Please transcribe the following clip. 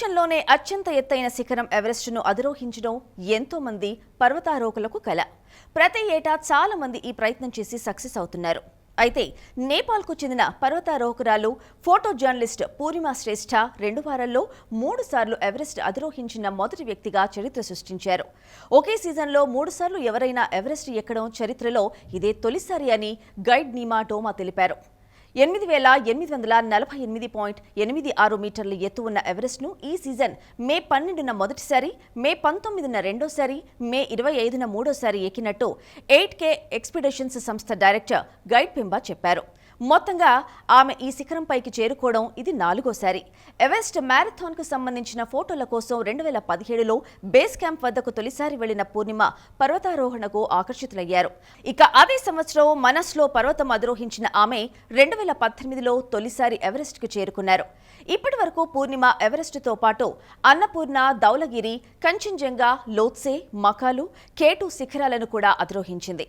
ప్రపంచంలోనే అత్యంత ఎత్తైన శిఖరం ఎవరెస్టును అధిరోహించడం ఎంతో మంది పర్వతారోహకులకు కల. ప్రతి ఏటా చాలా మంది ఈ ప్రయత్నం చేసి సక్సెస్ అవుతున్నారు. అయితే నేపాల్కు చెందిన పర్వతారోహకురాలు ఫోటో జర్నలిస్ట్ పూర్ణిమ శ్రేష్ఠ రెండు వారాల్లో మూడు సార్లు ఎవరెస్ట్ అధిరోహించిన మొదటి వ్యక్తిగా చరిత్ర సృష్టించారు. ఒకే సీజన్లో మూడు సార్లు ఎవరైనా ఎవరెస్ట్ ఎక్కడం చరిత్రలో ఇదే తొలిసారి అని గైడ్ నీమా డోమా తెలిపారు. ఎనిమిది వేల ఎనిమిది వందల నలభై ఎనిమిది పాయింట్ ఎనిమిది ఆరు మీటర్ల ఎత్తు ఉన్న ఎవరెస్ట్ను ఈ సీజన్ మే పన్నెండున మొదటిసారి మే పంతొమ్మిదిన రెండోసారి మే ఇరవై ఐదున మూడోసారి ఎక్కినట్టు ఎయిట్ కే ఎక్స్పిడిషన్స్ సంస్థ డైరెక్టర్ గైడ్ పింబా చెప్పారు. మొత్తంగా ఆమె ఈ శిఖరంపైకి చేరుకోవడం ఇది నాలుగోసారి. ఎవరెస్ట్ మ్యారథాన్కు సంబంధించిన ఫోటోల కోసం రెండు వేల పదిహేడులో బేస్ క్యాంప్ వద్దకు తొలిసారి వెళ్ళిన పూర్ణిమ పర్వతారోహణకు ఆకర్షితులయ్యారు. ఇక అదే సంవత్సరం మనస్లో పర్వతం అధిరోహించిన ఆమె రెండు వేల పద్దెనిమిదిలో తొలిసారి ఎవరెస్ట్కు చేరుకున్నారు. ఇప్పటి వరకు పూర్ణిమ ఎవరెస్ట్తో పాటు అన్నపూర్ణ దౌలగిరి కంచన్జంగా లోత్సే మకాలు కేటు శిఖరాలను కూడా అధిరోహించింది.